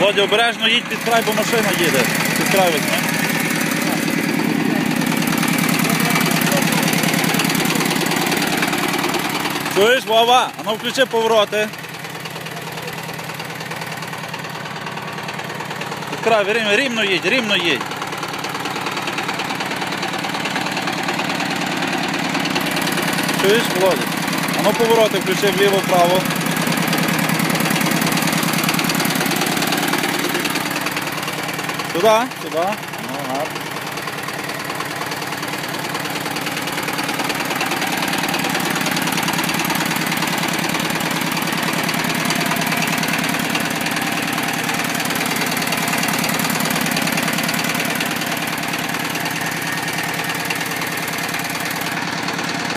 Володя, обережно їдь під край, бо машина їде. Під край візьми. Чуєш, Вова? А ну включи повороти. Під край, рівно, їдь, рівно їдь. Чуєш, Володя? А ну повороти включи вліво-вправо. 走吧走吧。好好。